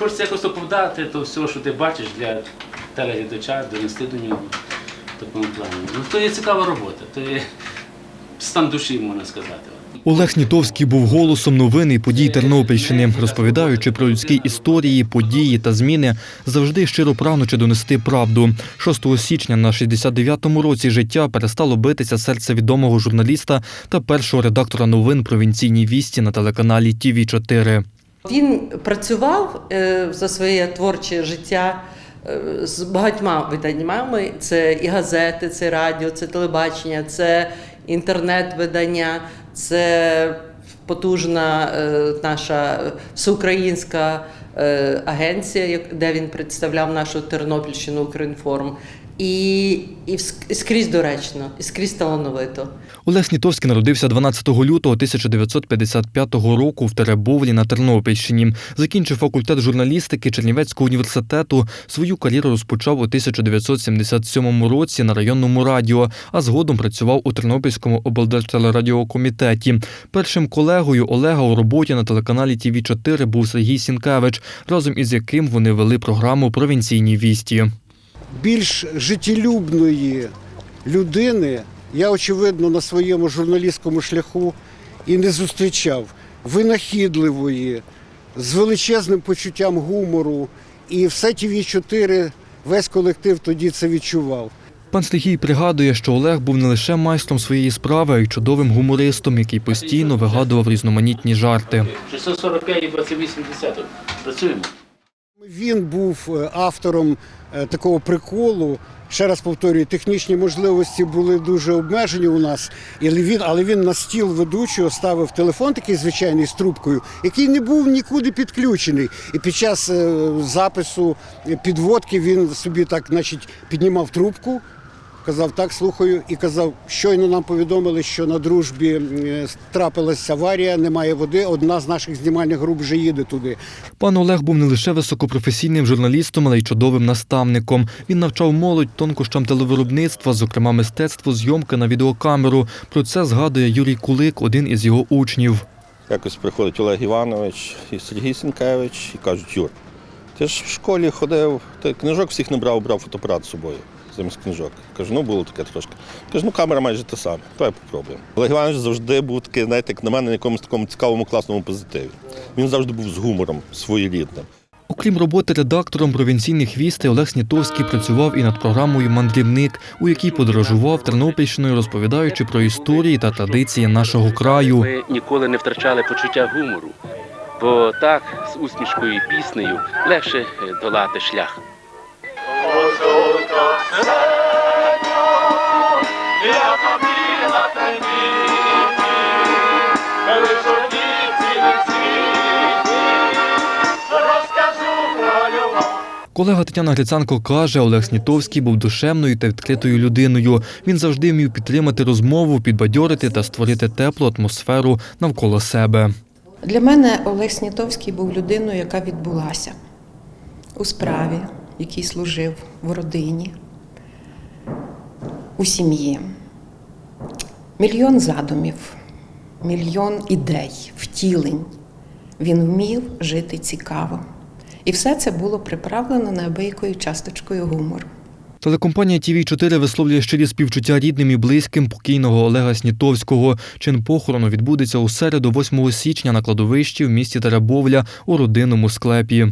Хочеться якось оповдати то все, що ти бачиш для телеглядача, донести до нього в такому плані. Ну, то є цікава робота, то є стан душі, можна сказати. Олег Снітовський був голосом новин і подій Тернопільщини, розповідаючи про людські історії, події та зміни, завжди щиро прагнучи донести правду. 6 січня на 69-му році життя перестало битися серце відомого журналіста та першого редактора новин провінційній вісті на телеканалі ТІВІ 4 Він працював е, за своє творче життя е, з багатьма виданнями. Це і газети, це радіо, це телебачення, це інтернет-видання, це потужна е, наша всеукраїнська агенція, де він представляв нашу Тернопільщину Укрінформ. І, і скрізь доречно, і скрізь талановито. Олег Снітовський народився 12 лютого 1955 року в Теребовлі на Тернопільщині. Закінчив факультет журналістики Чернівецького університету. Свою кар'єру розпочав у 1977 році на районному радіо, а згодом працював у Тернопільському облдержтелерадіокомітеті. Першим колегою Олега у роботі на телеканалі ТІВІ 4 був Сергій Сінкевич, разом із яким вони вели програму Провінційні вісті. Більш життєлюбної людини я, очевидно, на своєму журналістському шляху і не зустрічав. Винахідливої, з величезним почуттям гумору. І все ті 4 весь колектив тоді це відчував. Пан Сергій пригадує, що Олег був не лише майстром своєї справи, а й чудовим гумористом, який постійно вигадував різноманітні жарти. 645 і 28 Працюємо. Він був е, автором е, такого приколу. Ще раз повторюю, технічні можливості були дуже обмежені у нас, але він, на стіл ведучого ставив телефон такий звичайний з трубкою, який не був нікуди підключений. І під час е, запису підводки він собі так, значить, піднімав трубку, казав так, слухаю, і казав, щойно нам повідомили, що на дружбі е, трапилася аварія, немає води. Одна з наших знімальних груп вже їде туди. Пан Олег був не лише високопрофесійним журналістом, але й чудовим наставником. Він навчав молодь тонкощам телевиробництва, зокрема мистецтву зйомки на відеокамеру. Про це згадує Юрій Кулик, один із його учнів. Якось приходить Олег Іванович і Сергій Сінкевич і кажуть, Юр, ти ж в школі ходив, ти книжок всіх не брав, брав фотоапарат з собою замість книжок. Кажу, ну було таке трошки. Кажу, ну камера майже те саме, давай попробуємо. Олег Іванович завжди був такий, знаєте, як на мене, на якомусь такому цікавому, класному позитиві. Він завжди був з гумором своєрідним. Окрім роботи редактором провінційних вістей, Олег Снітовський працював і над програмою Мандрівник, у якій подорожував Тернопільщиною, розповідаючи про історії та традиції нашого краю. Ми ніколи не втрачали почуття гумору, бо так з усмішкою і піснею легше е, долати шлях. Колега Тетяна Гриценко каже, Олег Снітовський був душевною та відкритою людиною. Він завжди вмів підтримати розмову, підбадьорити та створити теплу атмосферу навколо себе. Для мене Олег Снітовський був людиною, яка відбулася у справі, який служив в родині, у сім'ї. Мільйон задумів, мільйон ідей, втілень. Він вмів жити цікаво. І все це було приправлено неабиякою часточкою гумору. Телекомпанія tv 4 висловлює щирі співчуття рідним і близьким покійного Олега Снітовського. Чин похорону відбудеться у середу, 8 січня на кладовищі в місті Теребовля у родинному склепі.